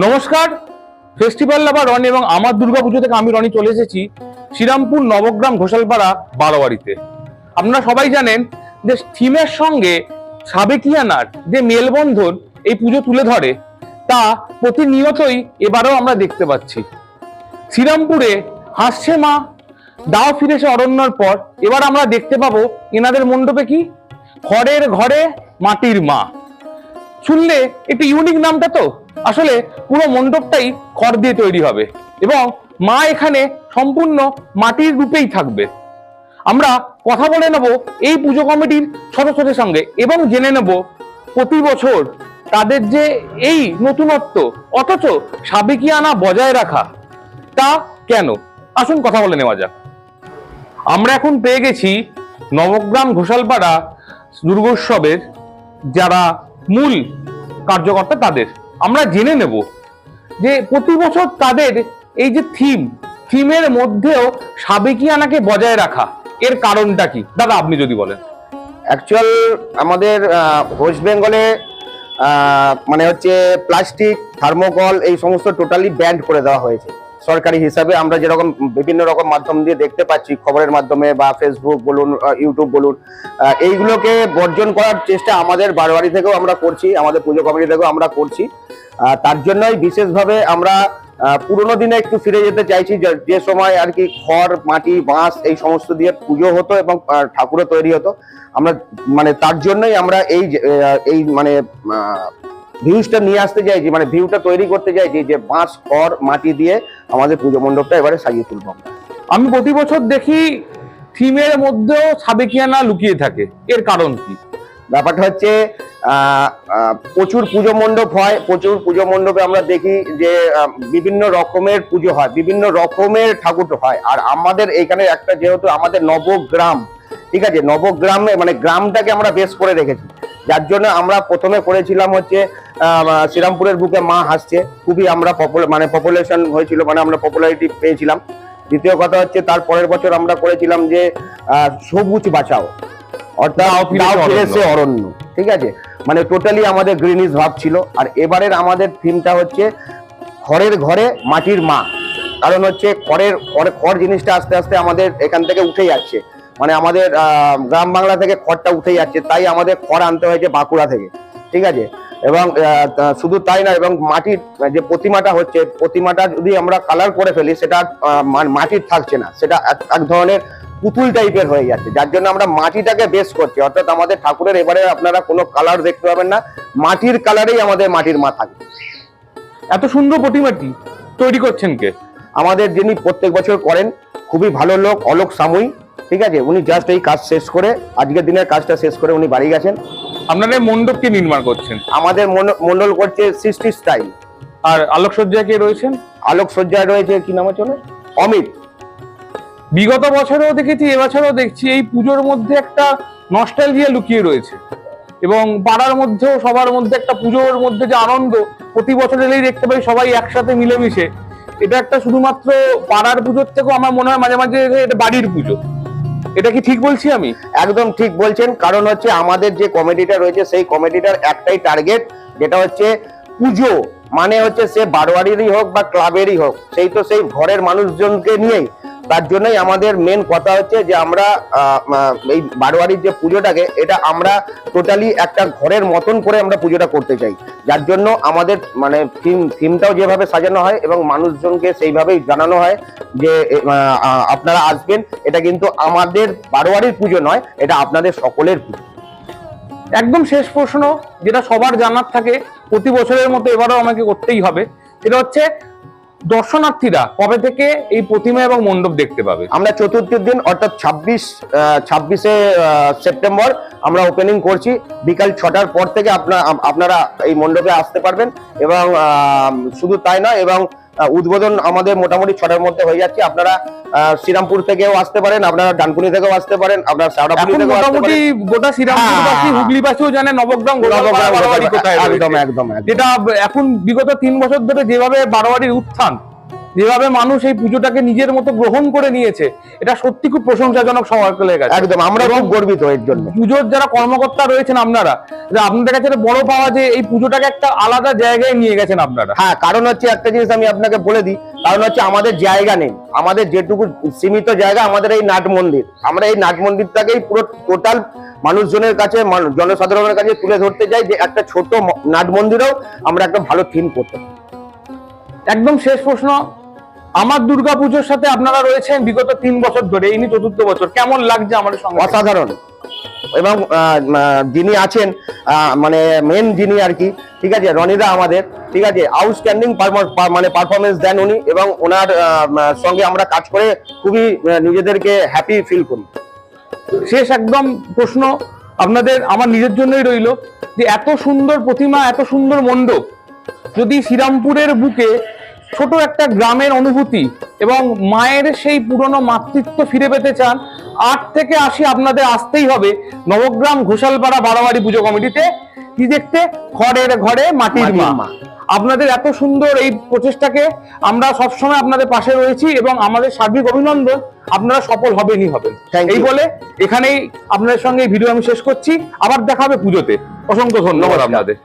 নমস্কার। ফেস্টিভ্যাল লাভার রনি এবং আমার দুর্গাপুজো থেকে আমি রনি চলে এসেছি শ্রীরামপুর নবগ্রাম ঘোষালপাড়া বারোয়ারিতে। আপনারা সবাই জানেন যে থিমের সঙ্গে সাবেকিয়ানার যে মেলবন্ধন এই পুজো তুলে ধরে, তা প্রতিনিয়তই এবারেও আমরা দেখতে পাচ্ছি। শ্রীরামপুরে হাসছে মা, দাও ফিরেছে অরণ্যর পর, এবার আমরা দেখতে পাবো এনাদের মণ্ডপে কি? খড়ের ঘরে মাটির মা। শুনলে একটু ইউনিক নামটা তো? আসলে পুরো মণ্ডপটাই খড় দিয়ে তৈরি হবে এবং মা এখানে সম্পূর্ণ মাটির রূপেই থাকবে। আমরা কথা বলে নেব এই পুজো কমিটির সদস্যদের সঙ্গে এবং জেনে নেব প্রতি বছর তাদের যে এই নতুনত্ব, অথচ সাবেকিয়ানা বজায় রাখা, তা কেন? আসুন কথা বলে নেওয়া যাক। আমরা এখন পেয়ে গেছি নবগ্রাম ঘোষালপাড়া দুর্গোৎসবের যারা মূল কার্যকর্তা তাদের। আমরা জেনে নেব যে প্রতি বছর তাদের এই যে থিম থিমের মধ্যেও সাবেকিয়ানাকে বজায় রাখা, এর কারণটা কি? দাদা, আপনি যদি বলেন। অ্যাকচুয়াল আমাদের ওয়েস্ট বেঙ্গলে মানে হচ্ছে প্লাস্টিক থার্মোকল এই সমস্ত টোটালি ব্যান্ড করে দেওয়া হয়েছে। সরকারি হিসাবে আমরা যেরকম বিভিন্ন রকম মাধ্যম দিয়ে দেখতে পাচ্ছি, খবরের মাধ্যমে বা ফেসবুক বলুন ইউটিউব বলুন এইগুলোকে বর্জন করার চেষ্টা আমাদের বারোয়ারি থেকেও আমরা করছি, আমাদের পুজো কমিটি থেকেও আমরা করছি। তার জন্যই বিশেষভাবে আমরা পুরোনো দিনে একটু ফিরে যেতে চাইছি, যে- সময় আর কি খড়, মাটি, বাঁশ এই সমস্ত দিয়ে পুজো হতো এবং ঠাকুরও তৈরি হতো। আমরা মানে তার জন্যই আমরা এই এই মানে ভিউজটা নিয়ে আসতে চাইছি মানে ভিউটা তৈরি করতে চাইছি যে বাঁশ খড় মাটি দিয়ে আমাদের পুজো মণ্ডপটা এবারে সাজিয়ে তুলবো আমরা। আমি প্রতি বছর দেখি থিমের মধ্যেও সাবেকিয়ানা লুকিয়ে থাকে। এর কারণ কি? ব্যাপারটা হচ্ছে প্রচুর পুজো মণ্ডপ হয় প্রচুর পুজো মণ্ডপে আমরা দেখি যে বিভিন্ন রকমের পুজো হয় বিভিন্ন রকমের ঠাকুর হয়। আর আমাদের এখানে একটা যেহেতু আমাদের নবগ্রাম ঠিক আছে নবগ্রামে মানে গ্রামটাকে আমরা বেশ করে রেখেছি। যার জন্য আমরা প্রথমে করেছিলাম হচ্ছে শ্রীরামপুরের বুকে মা হাসছে। খুবই আমরা মানে পপুলেশন হয়েছিল মানে আমরা পপুলারিটি পেয়েছিলাম। দ্বিতীয় কথা হচ্ছে তার পরের বছর আমরা করেছিলাম যে সবুজ বাঁচাও। অর্থাৎ অরণ্য। ঠিক আছে? মানে টোটালি আমাদের গ্রিনিশ ভাব ছিল। আর এবারের আমাদের থিমটা হচ্ছে খড়ের ঘরে মাটির মা। কারণ হচ্ছে খড়ের খড়- খড় জিনিসটা আস্তে আস্তে আমাদের এখান থেকে উঠে যাচ্ছে। মানে আমাদের আহ, গ্রাম বাংলা থেকে খড়টা উঠে যাচ্ছে তাই আমাদের খড় আনতে হয়েছে বাঁকুড়া থেকে ঠিক আছে? এবং শুধু তাই না এবং মাটির যে প্রতিমাটা হচ্ছে প্রতিমাটা যদি আমরা কালার করে ফেলি সেটা মাটির থাকছে না সেটা এক- ধরনের পুতুল টাইপের হয়ে যাচ্ছে যার জন্য আমরা মাটিটাকে বেস করছি অর্থাৎ আমাদের ঠাকুরের এবারে আপনারা কোনো কালার দেখতে পাবেন না মাটির কালারেই আমাদের মাটির মা থাকবে এত সুন্দর প্রতিমাটি তৈরি করছেন কে? আমাদের যিনি প্রত্যেক বছর করেন খুবই ভালো লোক অলোক সামুই ঠিক আছে? উনি জাস্ট এই কাজ শেষ করে আজকের দিনের কাজটা শেষ করে উনি বাড়ি গেছেন। আপনারা এই মণ্ডপকে নির্মাণ করছেন? আমাদের মন- মণ্ডল করছে সৃষ্টি স্টাইল। আর আলোকসজ্জায় কে রয়েছেন? আলোক সজ্জায় রয়েছে কি নাম হচ্ছে অমিত। বিগত বছরেও দেখেছি এবছরও দেখছি এই পুজোর মধ্যে একটা নস্টালজিয়া লুকিয়ে রয়েছে। এবং পাড়ার মধ্যেও সবার মধ্যে একটা পুজোর মধ্যে যে আনন্দ প্রতি বছর এলেই দেখতে পাই সবাই একসাথে মিলেমিশে। এটা একটা শুধুমাত্র পাড়ার পুজোর থেকেও আমার মনে হয় মাঝে মাঝে এটা বাড়ির পুজো। এটা কি ঠিক বলছি আমি? একদম ঠিক বলছেন, কারণ হচ্ছে আমাদের যে কমেডিটা রয়েছে, সেই কমেডিটার একটাই টার্গেট যেটা হচ্ছে পুজো মানে হচ্ছে সে বারোয়ারিরই হোক বা ক্লাবেরই হোক, সেই তো সেই ঘরের মানুষজনকে নিয়েই তার জন্যই আমাদের মেন কথা হচ্ছে যে আমরা এই বারোয়ারির যে পুজোটাকে, এটা আমরা টোটালি একটা ঘরের মতন করে আমরা পুজোটা করতে চাই। যার জন্য আমাদের মানে থিম থিমটাও যেভাবে সাজানো হয় এবং মানুষজনকে সেইভাবেই জানানো হয় যে আপনারা আসবেন। এটা কিন্তু আমাদের বারোয়ারির পুজো নয়, এটা আপনাদের সকলের পুজো। একদম শেষ প্রশ্ন, যেটা সবার জানার থাকে, প্রতি বছরের মতো এবারও আমাকে করতেই হবে। সেটা হচ্ছে দর্শনার্থীরা কবে থেকে এই প্রতিমা এবং মণ্ডপ দেখতে পাবে? আমরা চতুর্থীর দিন, অর্থাৎ ছাব্বিশ ছাব্বিশে সেপ্টেম্বর আমরা ওপেনিং করছি। বিকাল ছটার পর থেকে আপনারা আপনারা এই মণ্ডপে আসতে পারবেন এবং শুধু তাই নয়, এবং উদ্বোধন আমাদের মোটামুটি ছটার মধ্যে হয়ে যাচ্ছে। আপনারা আহ, শ্রীরামপুর থেকেও আসতে পারেন আপনারা ডানকুনি থেকেও আসতে পারেন আপনারা শাওড়াফুলি থেকেও মোটামুটি গোটা শ্রীরামপুরবাসী হ্যাঁ। হুগলিবাসীও জানে নবগ্রাম গোলাপাড়া একদম একদম এখন বিগত তিন বছর ধরে যেভাবে বারোয়ারির উত্থান যেভাবে মানুষ এই পুজোটাকে নিজের মতো গ্রহণ করে নিয়েছে এটা সত্যি খুব প্রশংসাজনক সকলের কাছে একদম আমরা খুব গর্বিত এর জন্য। পুজোর যারা কর্মকর্তা রয়েছেন আপনারা যে আপনাদের কাছে বড় পাওয়া যে এই পুজোটাকে একটা আলাদা জায়গায় নিয়ে গেছেন আপনারা। হ্যাঁ কারণ হচ্ছে একটা জিনিস আমি আপনাকে বলে দিই কারণ হচ্ছে আমাদের জায়গা নেই। আমাদের যেটুকু সীমিত জায়গা আমাদের এই নাট মন্দির। আমরা এই নাট মন্দিরটাকেই পুরো টোটাল মানুষজনের কাছে জনসাধারণের কাছে তুলে ধরতে চাই যে একটা ছোট নাট মন্দিরেও আমরা একটা ভালো থিম করতে পারি। একদম শেষ প্রশ্ন আমার দুর্গাপুজোর সাথে আপনারা রয়েছেন বিগত তিন বছর ধরে ইনি চতুর্থ বছর। কেমন লাগছে আমাদের সঙ্গে? অসাধারণ। এবং যিনি আছেন মানে মেন যিনি আর কি ঠিক আছে রনিদা আমাদের ঠিক আছে আউটস্ট্যান্ডিং মানে পারফরমেন্স দেন উনি এবং ওনার সঙ্গে আমরা কাজ করে খুবই নিজেদেরকে হ্যাপি ফিল করি। শেষ একদম প্রশ্ন আপনাদের আমার নিজের জন্যই রইল যে এত সুন্দর প্রতিমা এত সুন্দর মণ্ডপ যদি শ্রীরামপুরের বুকে ছোট একটা গ্রামের অনুভূতি এবং মায়ের সেই পুরনো মাতৃত্ব ফিরে পেতে চান আট থেকে আশি আপনাদের আসতেই হবে নবগ্রাম ঘোষালপাড়া বারোয়ারি পুজো কমিটিতে। কি দেখতে? ঘরের ঘরে মাটির মা। আপনাদের এত সুন্দর এই প্রচেষ্টাকে আমরা সবসময় আপনাদের পাশে রয়েছি এবং আমাদের সার্বিক অভিনন্দন আপনারা সফল হবেনই হবেন। এই বলে এখানেই আপনাদের সঙ্গে এই ভিডিও আমি শেষ করছি। আবার দেখা হবে পুজোতে। অসংখ্য ধন্যবাদ আপনাদের।